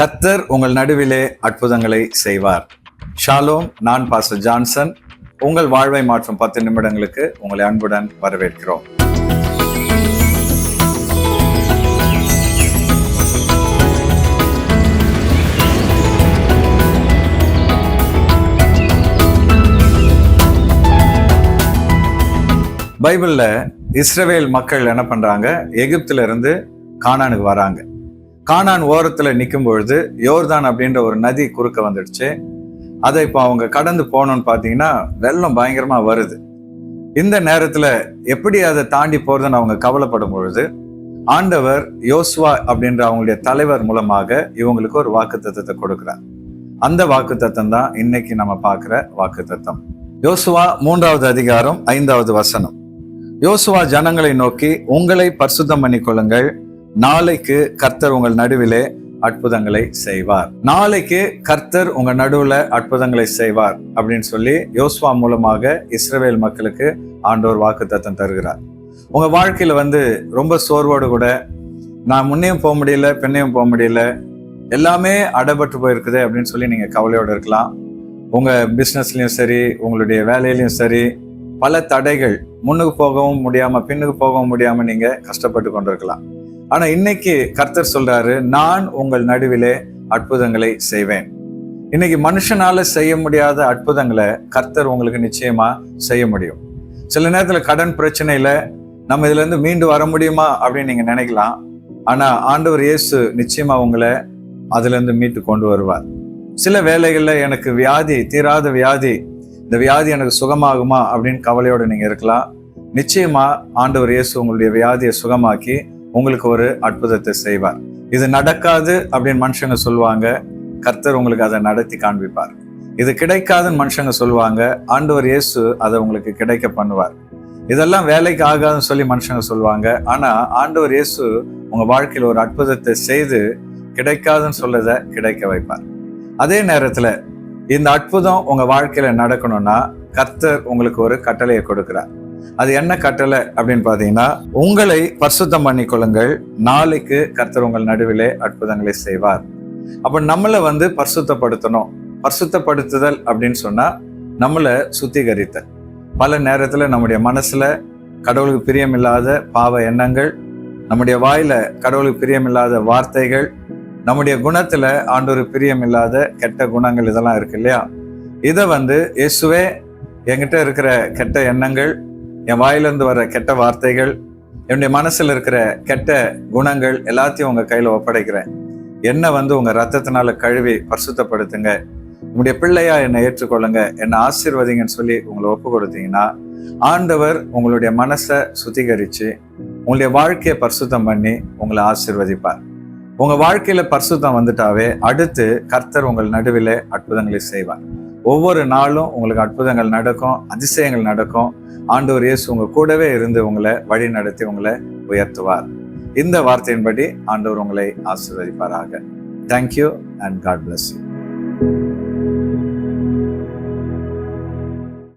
கத்தர் உங்கள் நடுவிலே அற்புதங்களை செய்வார். ஷாலோம் நான் பாஸ்டர் ஜான்சன். உங்கள் வாழ்வை மாற்றும் பத்து நிமிடங்களுக்கு உங்களை அன்புடன் வரவேற்கிறோம். பைபிளில் இஸ்ரவேல் மக்கள் என்ன பண்றாங்க? எகிப்துல இருந்து கானானுக்கு வராங்க. கானான் ஓரத்தில் நிற்கும் பொழுது யோர்தான் அப்படின்ற ஒரு நதி குறுக்க வந்துடுச்சு. அதை இப்போ அவங்க கடந்து போகணும்னு பார்த்தீங்கன்னா வெள்ளம் பயங்கரமாக வருது. இந்த நேரத்தில் எப்படி அதை தாண்டி போகிறதுன்னு அவங்க கவலைப்படும் பொழுது ஆண்டவர் யோசுவா அப்படின்ற அவங்களுடைய தலைவர் மூலமாக இவங்களுக்கு ஒரு வாக்கு தத்துவத்தை கொடுக்குறார். அந்த வாக்கு தத்துவம் தான் இன்னைக்கு நம்ம பார்க்குற வாக்கு தத்துவம் யோசுவா மூன்றாவது அதிகாரம் ஐந்தாவது வசனம். யோசுவா ஜனங்களை நோக்கி உங்களை பரிசுத்தம் பண்ணிக்கொள்ளுங்கள். நாளைக்கு கர்த்தர் உங்கள் நடுவிலே அற்புதங்களை செய்வார். நாளைக்கு கர்த்தர் உங்க நடுவுல அற்புதங்களை செய்வார் அப்படின்னு சொல்லி யோஸ்வா மூலமாக இஸ்ரவேல் மக்களுக்கு ஆண்டோர் வாக்கு தத்தம் தருகிறார். உங்க வாழ்க்கையில வந்து ரொம்ப சோர்வோடு கூட நான் முன்னையும் போக முடியல பெண்ணையும் போக முடியல எல்லாமே அடைபட்டு போயிருக்குது அப்படின்னு சொல்லி நீங்க கவலையோடு இருக்கலாம். உங்க பிஸ்னஸ்லயும் சரி உங்களுடைய வேலையிலயும் சரி பல தடைகள் முன்னுக்கு போகவும் முடியாம பின்னுக்கு போகவும் முடியாம நீங்க கஷ்டப்பட்டு கொண்டிருக்கலாம். ஆனா இன்னைக்கு கர்த்தர் சொல்றாரு நான் உங்கள் நடுவிலே அற்புதங்களை செய்வேன். இன்னைக்கு மனுஷனால செய்ய முடியாத அற்புதங்களை கர்த்தர் உங்களுக்கு நிச்சயமா செய்ய முடியும். சில நேரத்துல கடன் பிரச்சனையில நம்ம இதுல இருந்து மீண்டு வர முடியுமா அப்படின்னு நீங்க நினைக்கலாம். ஆனா ஆண்டவர் இயேசு நிச்சயமா உங்களை அதுல இருந்து மீட்டு கொண்டு வருவார். சில வேலைகள்ல எனக்கு வியாதி தீராத வியாதி இந்த வியாதி எனக்கு சுகமாகுமா அப்படின்னு கவலையோட நீங்க இருக்கலாம். நிச்சயமா ஆண்டவர் இயேசு உங்களுடைய வியாதியை சுகமாக்கி உங்களுக்கு ஒரு அற்புதத்தை செய்வார். இது நடக்காது அப்படின்னு மனுஷங்க சொல்லுவாங்க. கர்த்தர் உங்களுக்கு அதை நடத்தி காண்பிப்பார். இது கிடைக்காதுன்னு மனுஷங்க சொல்லுவாங்க. ஆண்டவர் இயேசு அதை உங்களுக்கு கிடைக்க பண்ணுவார். இதெல்லாம் வேலைக்கு ஆகாதுன்னு சொல்லி மனுஷங்க சொல்லுவாங்க. ஆனா ஆண்டவர் இயேசு உங்க வாழ்க்கையில் ஒரு அற்புதத்தை செய்து கிடைக்காதுன்னு சொல்லதை கிடைக்க வைப்பார். அதே நேரத்துல இந்த அற்புதம் உங்க வாழ்க்கையில நடக்கணும்னா கர்த்தர் உங்களுக்கு ஒரு கட்டளையை கொடுக்கிறார். அது என்ன கட்டளை அப்படின்னு பார்த்தீங்கன்னா உங்களை பரிசுத்தம் பண்ணிக்கொள்ளுங்கள். நாளைக்கு கர்த்தர் உங்கள் நடுவிலே அற்புதங்களை செய்வார். அப்போ நம்மளை வந்து பரிசுத்தப்படுத்தணும். பரிசுத்தப்படுத்துதல் அப்படின்னு சொன்னால் நம்மளை சுத்திகரித்தல். பல நேரத்தில் நம்முடைய மனசில் கடவுளுக்கு பிரியமில்லாத பாவ எண்ணங்கள் நம்முடைய வாயில் கடவுளுக்கு பிரியமில்லாத வார்த்தைகள் நம்முடைய குணத்தில் ஆண்டொரு பிரியமில்லாத கெட்ட குணங்கள் இதெல்லாம் இருக்கு இல்லையா? இதை வந்து இயேசுவே என்கிட்ட இருக்கிற கெட்ட எண்ணங்கள் என் வாயிலிருந்து வர கெட்ட வார்த்தைகள் என்னுடைய மனசில் இருக்கிற கெட்ட குணங்கள் எல்லாத்தையும் உங்கள் கையில் ஒப்படைக்கிறேன். என்னை வந்து உங்கள் ரத்தத்தினால கழுவி பரிசுத்தப்படுத்துங்க. உங்களுடைய பிள்ளையா என்னை ஏற்றுக்கொள்ளுங்க. என்னை ஆசீர்வதிங்கன்னு சொல்லி உங்களை ஒப்பு கொடுத்தீங்கன்னா ஆண்டவர் உங்களுடைய மனசை சுத்திகரித்து உங்களுடைய வாழ்க்கையை பரிசுத்தம் பண்ணி உங்களை ஆசீர்வதிப்பார். உங்கள் வாழ்க்கையில் பரிசுத்தம் வந்துட்டாவே அடுத்து கர்த்தர் உங்கள் நடுவில் அற்புதங்களை செய்வார். ஒவ்வொரு நாளும் உங்களுக்கு அற்புதங்கள் நடக்கும் அதிசயங்கள் நடக்கும். ஆண்டவர் இயேசு உங்க கூடவே இருந்து உங்களை வழி நடத்தி உங்களை உயர்த்துவார். இந்த வார்த்தையின்படி ஆண்டவர் உங்களை ஆசீர்வதிப்பாராக. Thank you and God bless you